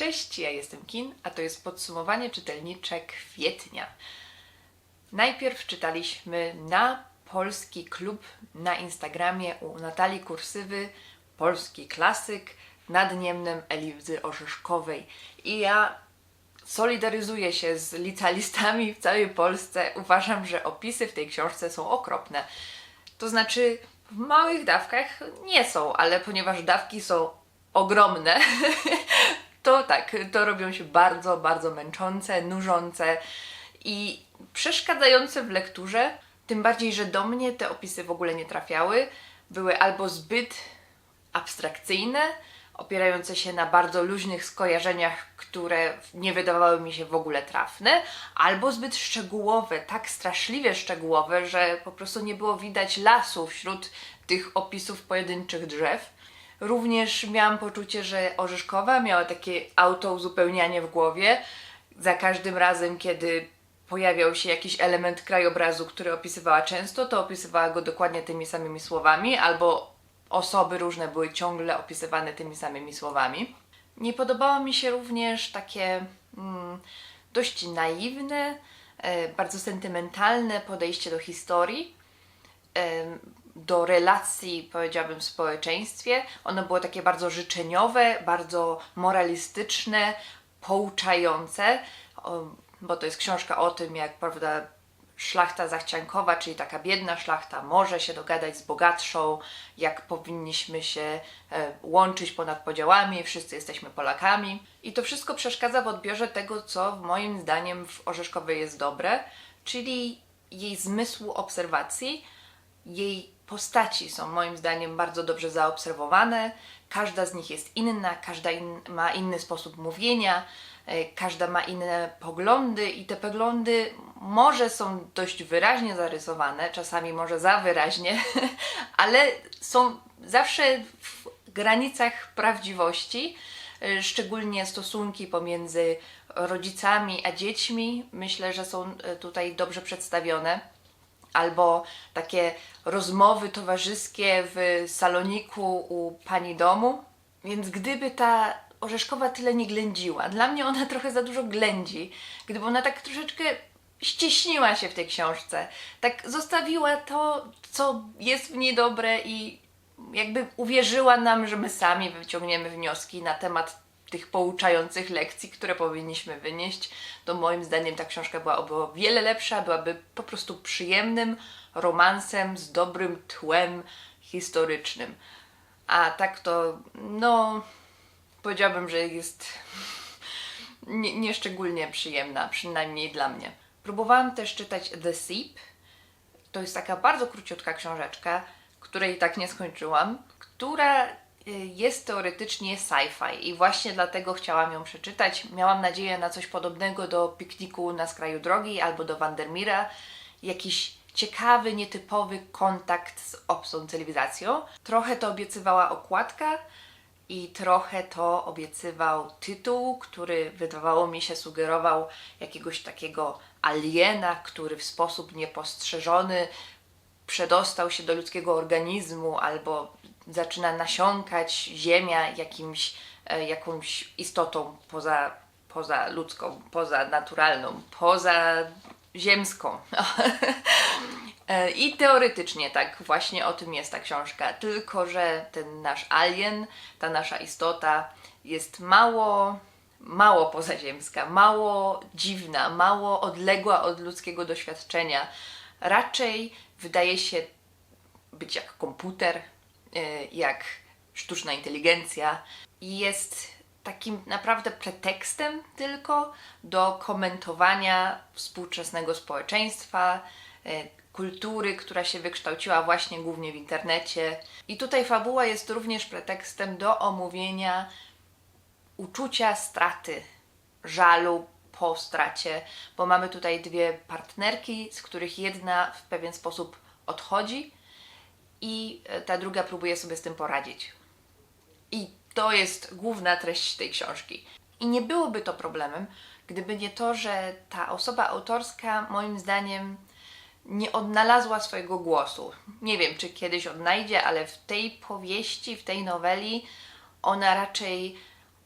Cześć, ja jestem Kin, a to jest podsumowanie czytelnicze kwietnia. Najpierw czytaliśmy na Polski Klub na Instagramie u Natalii Kursywy Polski Klasyk nad Niemnem Elizy Orzeszkowej. I ja solidaryzuję się z licealistami w całej Polsce. Uważam, że opisy w tej książce są okropne. To znaczy, w małych dawkach nie są, ale ponieważ dawki są ogromne, to tak, to robią się bardzo, bardzo męczące, nużące i przeszkadzające w lekturze. Tym bardziej, że do mnie te opisy w ogóle nie trafiały. Były albo zbyt abstrakcyjne, opierające się na bardzo luźnych skojarzeniach, które nie wydawały mi się w ogóle trafne, albo zbyt szczegółowe, tak straszliwie szczegółowe, że po prostu nie było widać lasu wśród tych opisów pojedynczych drzew. Również miałam poczucie, że Orzeszkowa miała takie autouzupełnianie w głowie. Za każdym razem, kiedy pojawiał się jakiś element krajobrazu, który opisywała często, to opisywała go dokładnie tymi samymi słowami, albo osoby różne były ciągle opisywane tymi samymi słowami. Nie podobało mi się również takie mm, dość naiwne, e, bardzo sentymentalne podejście do historii, do relacji, powiedziałabym, w społeczeństwie. Ono było takie bardzo życzeniowe, bardzo moralistyczne, pouczające, bo to jest książka o tym, jak prawda, szlachta zachciankowa, czyli taka biedna szlachta, może się dogadać z bogatszą, jak powinniśmy się e, łączyć ponad podziałami, wszyscy jesteśmy Polakami. I to wszystko przeszkadza w odbiorze tego, co moim zdaniem w Orzeszkowej jest dobre, czyli jej zmysłu obserwacji, jej postaci są moim zdaniem bardzo dobrze zaobserwowane. Każda z nich jest inna, każda in, ma inny sposób mówienia, e, każda ma inne poglądy i te poglądy może są dość wyraźnie zarysowane, czasami może za wyraźnie, ale są zawsze w granicach prawdziwości, e, szczególnie stosunki pomiędzy rodzicami a dziećmi. Myślę, że są e, tutaj dobrze przedstawione albo takie rozmowy towarzyskie w saloniku u pani domu. Więc gdyby ta Orzeszkowa tyle nie ględziła, dla mnie ona trochę za dużo ględzi, gdyby ona tak troszeczkę ścieśniła się w tej książce, tak zostawiła to, co jest w niej dobre i jakby uwierzyła nam, że my sami wyciągniemy wnioski na temat tych pouczających lekcji, które powinniśmy wynieść, to moim zdaniem ta książka byłaby o wiele lepsza, byłaby po prostu przyjemnym romansem z dobrym tłem historycznym. A tak to, no, powiedziałabym, że jest nie, nieszczególnie przyjemna, przynajmniej dla mnie. Próbowałam też czytać The Seep. To jest taka bardzo króciutka książeczka, której tak nie skończyłam, która jest teoretycznie sci-fi i właśnie dlatego chciałam ją przeczytać. Miałam nadzieję na coś podobnego do Pikniku na skraju drogi albo do Vandermeera. Jakiś ciekawy, nietypowy kontakt z obcą cywilizacją. Trochę to obiecywała okładka i trochę to obiecywał tytuł, który wydawało mi się sugerował jakiegoś takiego aliena, który w sposób niepostrzeżony przedostał się do ludzkiego organizmu albo zaczyna nasiąkać ziemia jakimś, e, jakąś istotą poza, poza ludzką, poza naturalną, poza ziemską. E, I teoretycznie tak właśnie o tym jest ta książka, tylko że ten nasz alien, ta nasza istota jest mało, mało pozaziemska, mało dziwna, mało odległa od ludzkiego doświadczenia. Raczej wydaje się być jak komputer, e, jak sztuczna inteligencja i jest takim naprawdę pretekstem tylko do komentowania współczesnego społeczeństwa, e, kultury, która się wykształciła właśnie głównie w internecie. I tutaj fabuła jest również pretekstem do omówienia uczucia straty, żalu po stracie, bo mamy tutaj dwie partnerki, z których jedna w pewien sposób odchodzi i e, ta druga próbuje sobie z tym poradzić. I to jest główna treść tej książki. I nie byłoby to problemem, gdyby nie to, że ta osoba autorska, moim zdaniem, nie odnalazła swojego głosu. Nie wiem, czy kiedyś odnajdzie, ale w tej powieści, w tej noweli, ona raczej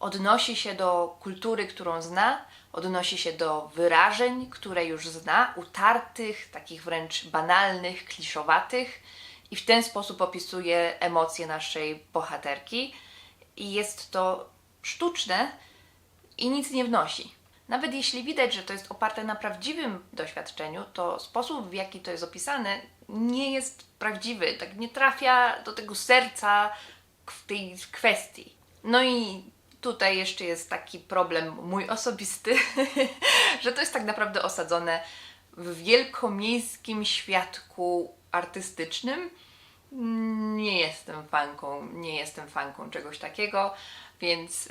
odnosi się do kultury, którą zna, odnosi się do wyrażeń, które już zna, utartych, takich wręcz banalnych, kliszowatych, i w ten sposób opisuje emocje naszej bohaterki. I jest to sztuczne i nic nie wnosi. Nawet jeśli widać, że to jest oparte na prawdziwym doświadczeniu, to sposób, w jaki to jest opisane, nie jest prawdziwy, tak nie trafia do tego serca w tej kwestii. No i tutaj jeszcze jest taki problem mój osobisty, że to jest tak naprawdę osadzone w wielkomiejskim świadku artystycznym. Nie jestem fanką, nie jestem fanką czegoś takiego, więc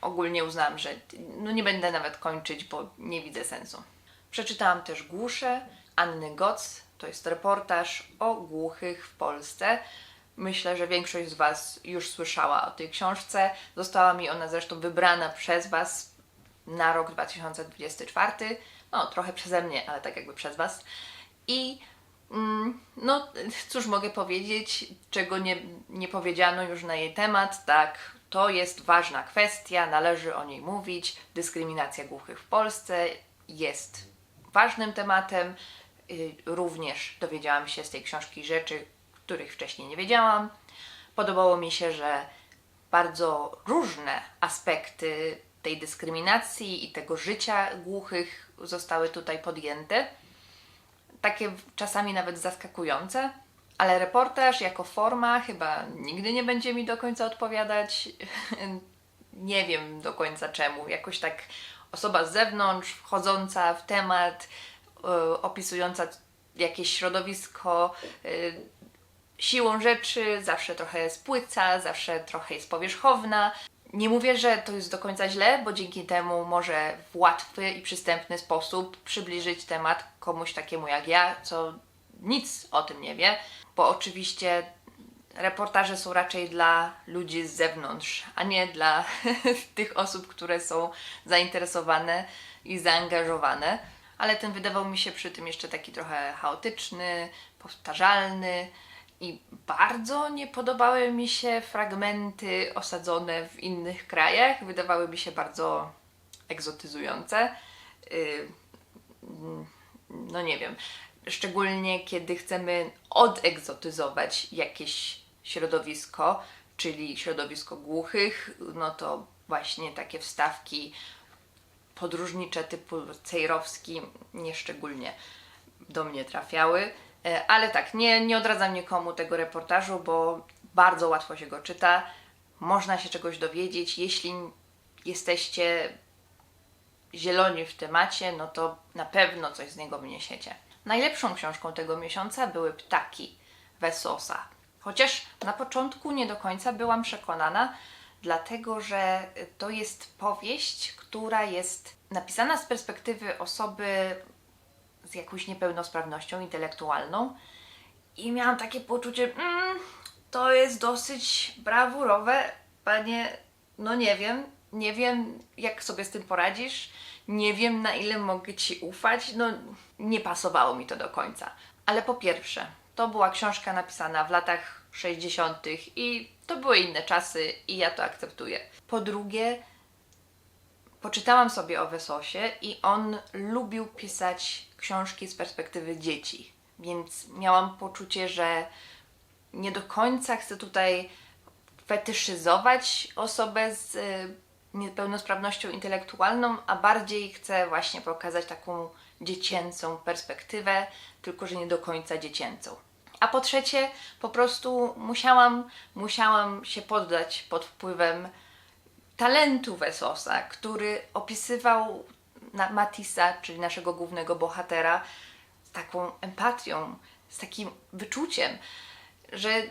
ogólnie uznałam, że no nie będę nawet kończyć, bo nie widzę sensu. Przeczytałam też Głusze Anny Goc. To jest reportaż o głuchych w Polsce. Myślę, że większość z Was już słyszała o tej książce. Została mi ona zresztą wybrana przez Was na rok 2024. No, trochę przeze mnie, ale tak jakby przez Was. I mm, no, cóż mogę powiedzieć, czego nie, nie powiedziano już na jej temat. Tak, to jest ważna kwestia, należy o niej mówić. Dyskryminacja głuchych w Polsce jest ważnym tematem. Y, Również dowiedziałam się z tej książki rzeczy, których wcześniej nie wiedziałam. Podobało mi się, że bardzo różne aspekty tej dyskryminacji i tego życia głuchych zostały tutaj podjęte. Takie czasami nawet zaskakujące, ale reportaż jako forma chyba nigdy nie będzie mi do końca odpowiadać. nie wiem do końca czemu. Jakoś tak osoba z zewnątrz, wchodząca w temat, y, opisująca jakieś środowisko, y, siłą rzeczy zawsze jest spłyca, zawsze trochę jest powierzchowna. Nie mówię, że to jest do końca źle, bo dzięki temu może w łatwy i przystępny sposób przybliżyć temat komuś takiemu jak ja, co nic o tym nie wie, bo oczywiście reportaże są raczej dla ludzi z zewnątrz, a nie dla tych osób, które są zainteresowane i zaangażowane. Ale ten wydawał mi się przy tym jeszcze taki trochę chaotyczny, powtarzalny i bardzo nie podobały mi się fragmenty osadzone w innych krajach. Wydawały mi się bardzo egzotyzujące. Yy, no nie wiem. Szczególnie kiedy chcemy odegzotyzować jakieś środowisko, czyli środowisko głuchych, no to właśnie takie wstawki podróżnicze typu cejrowski nieszczególnie do mnie trafiały. E, Ale tak, nie, nie odradzam nikomu tego reportażu, bo bardzo łatwo się go czyta. Można się czegoś dowiedzieć. Jeśli jesteście zieloni w temacie, no to na pewno coś z niego wyniesiecie. Najlepszą książką tego miesiąca były Ptaki Wesosa. Chociaż na początku nie do końca byłam przekonana, dlatego że to jest powieść, która jest napisana z perspektywy osoby z jakąś niepełnosprawnością intelektualną i miałam takie poczucie, mm, to jest dosyć brawurowe, panie, no nie wiem, nie wiem jak sobie z tym poradzisz, nie wiem na ile mogę Ci ufać, no nie pasowało mi to do końca. Ale po pierwsze, to była książka napisana w latach 60. i to były inne czasy i ja to akceptuję. Po drugie, poczytałam sobie o Wesosie i on lubił pisać książki z perspektywy dzieci, więc miałam poczucie, że nie do końca chcę tutaj fetyszyzować osobę z y, niepełnosprawnością intelektualną, a bardziej chcę właśnie pokazać taką dziecięcą perspektywę, tylko że nie do końca dziecięcą. A po trzecie, po prostu musiałam, musiałam się poddać pod wpływem talentu Wesosa, który opisywał Matisa, czyli naszego głównego bohatera, z taką empatią, z takim wyczuciem, że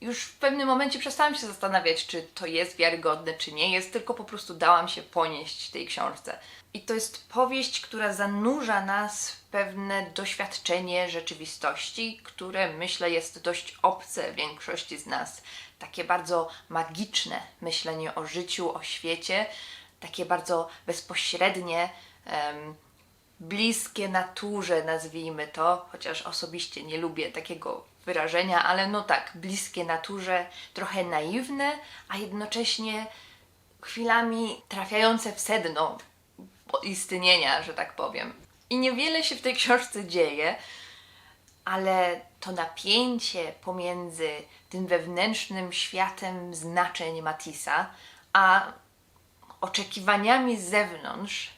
już w pewnym momencie przestałam się zastanawiać, czy to jest wiarygodne, czy nie jest, tylko po prostu dałam się ponieść tej książce. I to jest powieść, która zanurza nas w pewne doświadczenie rzeczywistości, które myślę jest dość obce większości z nas. Takie bardzo magiczne myślenie o życiu, o świecie, takie bardzo bezpośrednie. em, bliskie naturze, nazwijmy to, chociaż osobiście nie lubię takiego wyrażenia, ale no tak, bliskie naturze, trochę naiwne, a jednocześnie chwilami trafiające w sedno istnienia, że tak powiem. I niewiele się w tej książce dzieje, ale to napięcie pomiędzy tym wewnętrznym światem znaczeń Matisa, a oczekiwaniami z zewnątrz,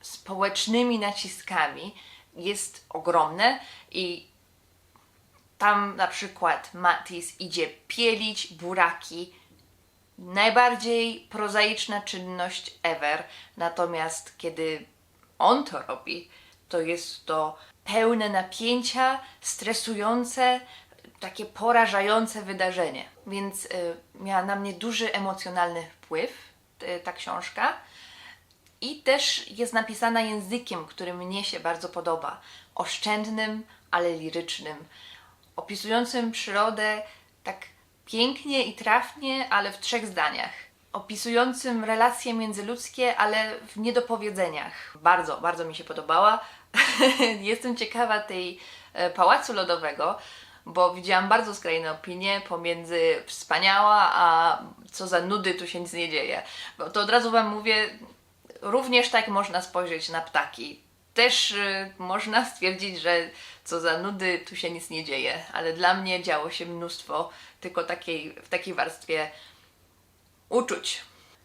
społecznymi naciskami jest ogromne i tam na przykład Matis idzie pielić buraki. Najbardziej prozaiczna czynność ever. Natomiast kiedy on to robi, to jest to pełne napięcia, stresujące, takie porażające wydarzenie. Więc y, miała na mnie duży emocjonalny wpływ y, ta książka. I też jest napisana językiem, który mnie się bardzo podoba. Oszczędnym, ale lirycznym. Opisującym przyrodę tak pięknie i trafnie, ale w trzech zdaniach. Opisującym relacje międzyludzkie, ale w niedopowiedzeniach. Bardzo, bardzo mi się podobała. Jestem ciekawa tej e, pałacu lodowego, bo widziałam bardzo skrajne opinie pomiędzy wspaniała, a co za nudy, tu się nic nie dzieje. Bo to od razu Wam mówię, również tak można spojrzeć na ptaki. Też y, można stwierdzić, że co za nudy, tu się nic nie dzieje, ale dla mnie działo się mnóstwo, tylko takiej, w takiej warstwie uczuć.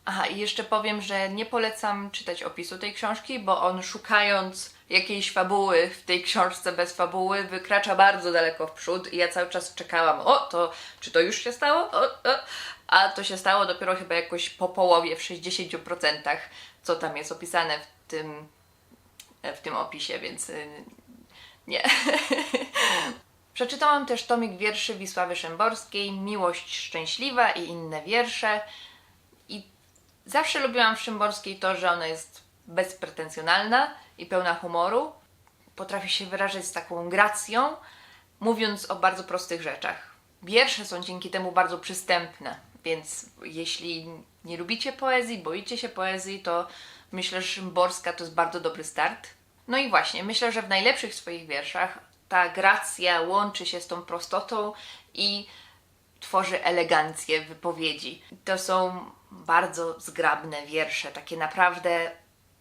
Aha, i jeszcze powiem, że nie polecam czytać opisu tej książki, bo on szukając jakiejś fabuły w tej książce bez fabuły wykracza bardzo daleko w przód i ja cały czas czekałam, o, to czy to już się stało? O, o. A to się stało dopiero chyba jakoś po połowie, w 60%, co tam jest opisane w tym, w tym opisie, więc y, nie. Przeczytałam też tomik wierszy Wisławy Szymborskiej, Miłość Szczęśliwa i inne wiersze. I zawsze lubiłam w Szymborskiej to, że ona jest bezpretensjonalna i pełna humoru. Potrafi się wyrażać z taką gracją, mówiąc o bardzo prostych rzeczach. Wiersze są dzięki temu bardzo przystępne, więc jeśli nie lubicie poezji, boicie się poezji, to myślę, że Szymborska to jest bardzo dobry start. No i właśnie, myślę, że w najlepszych swoich wierszach ta gracja łączy się z tą prostotą i tworzy elegancję wypowiedzi. To są bardzo zgrabne wiersze, takie naprawdę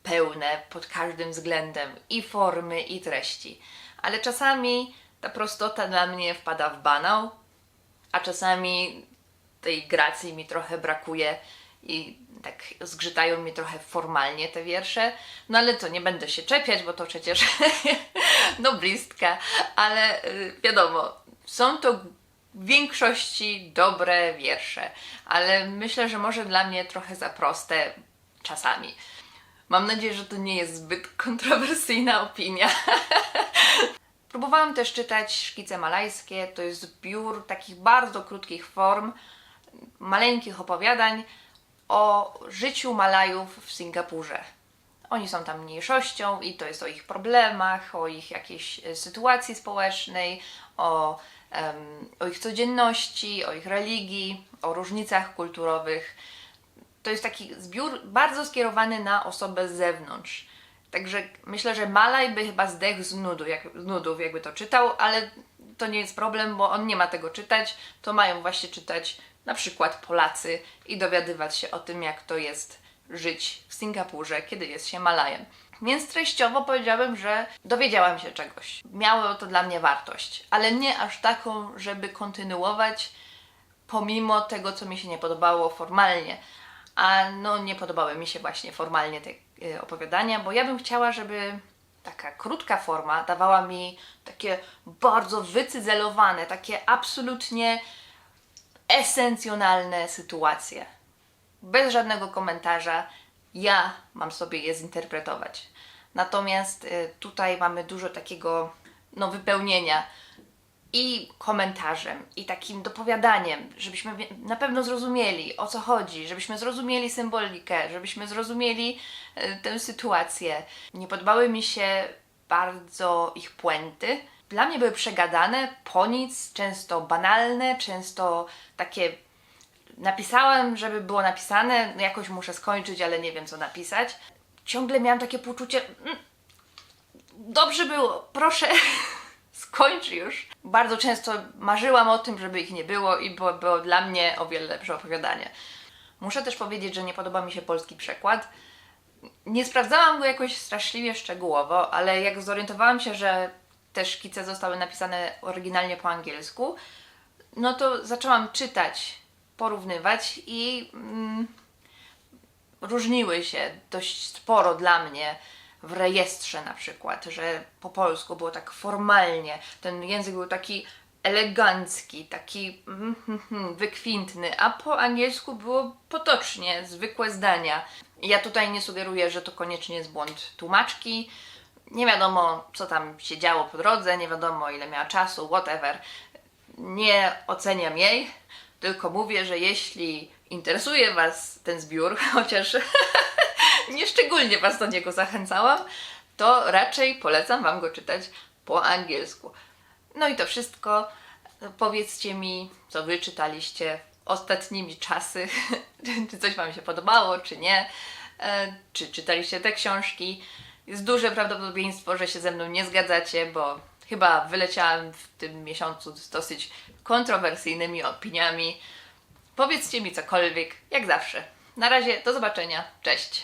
pełne pod każdym względem i formy, i treści. Ale czasami ta prostota dla mnie wpada w banał, a czasami tej gracji mi trochę brakuje i tak zgrzytają mi trochę formalnie te wiersze. No ale to nie będę się czepiać, bo to przecież noblistka, ale y, wiadomo, są to w większości dobre wiersze, ale myślę, że może dla mnie trochę za proste czasami. Mam nadzieję, że to nie jest zbyt kontrowersyjna opinia. Próbowałam też czytać szkice malajskie. To jest zbiór takich bardzo krótkich form, maleńkich opowiadań o życiu Malajów w Singapurze. Oni są tam mniejszością i to jest o ich problemach, o ich jakiejś e, sytuacji społecznej, o, em, o ich codzienności, o ich religii, o różnicach kulturowych. To jest taki zbiór bardzo skierowany na osobę z zewnątrz. Także myślę, że Malaj by chyba zdechł z, nudu, jak, z nudów, jakby to czytał, ale to nie jest problem, bo on nie ma tego czytać. To mają właśnie czytać na przykład Polacy i dowiadywać się o tym, jak to jest żyć w Singapurze, kiedy jest się Malajem. Więc treściowo powiedziałabym, że dowiedziałam się czegoś. Miało to dla mnie wartość, ale nie aż taką, żeby kontynuować pomimo tego, co mi się nie podobało formalnie. A no, nie podobały mi się właśnie formalnie te y, opowiadania, bo ja bym chciała, żeby taka krótka forma dawała mi takie bardzo wycyzelowane, takie absolutnie esencjonalne sytuacje. Bez żadnego komentarza, ja mam sobie je zinterpretować. Natomiast y, tutaj mamy dużo takiego no, wypełnienia i komentarzem, i takim dopowiadaniem, żebyśmy na pewno zrozumieli o co chodzi, żebyśmy zrozumieli symbolikę, żebyśmy zrozumieli y, tę sytuację. Nie podobały mi się bardzo ich puenty. Dla mnie były przegadane, po nic, często banalne, często takie napisałam, żeby było napisane, no jakoś muszę skończyć, ale nie wiem co napisać. Ciągle miałam takie poczucie, mm, dobrze było, proszę, skończ już. Bardzo często marzyłam o tym, żeby ich nie było i było, było dla mnie o wiele lepsze opowiadanie. Muszę też powiedzieć, że nie podoba mi się polski przekład. Nie sprawdzałam go jakoś straszliwie szczegółowo, ale jak zorientowałam się, że te szkice zostały napisane oryginalnie po angielsku, no to zaczęłam czytać, porównywać i mm, różniły się dość sporo dla mnie w rejestrze na przykład, że po polsku było tak formalnie, ten język był taki elegancki, taki mm, mm, mm, wykwintny, a po angielsku było potocznie, zwykłe zdania. Ja tutaj nie sugeruję, że to koniecznie jest błąd tłumaczki. Nie wiadomo, co tam się działo po drodze, nie wiadomo, ile miała czasu, whatever. Nie oceniam jej, tylko mówię, że jeśli interesuje Was ten zbiór, chociaż nie szczególnie Was do niego zachęcałam, to raczej polecam Wam go czytać po angielsku. No i to wszystko. Powiedzcie mi, co Wy czytaliście ostatnimi czasy, czy coś Wam się podobało, czy nie, E, czy czytaliście te książki. Jest duże prawdopodobieństwo, że się ze mną nie zgadzacie, bo chyba wyleciałam w tym miesiącu z dosyć kontrowersyjnymi opiniami. Powiedzcie mi cokolwiek, jak zawsze. Na razie, do zobaczenia, cześć!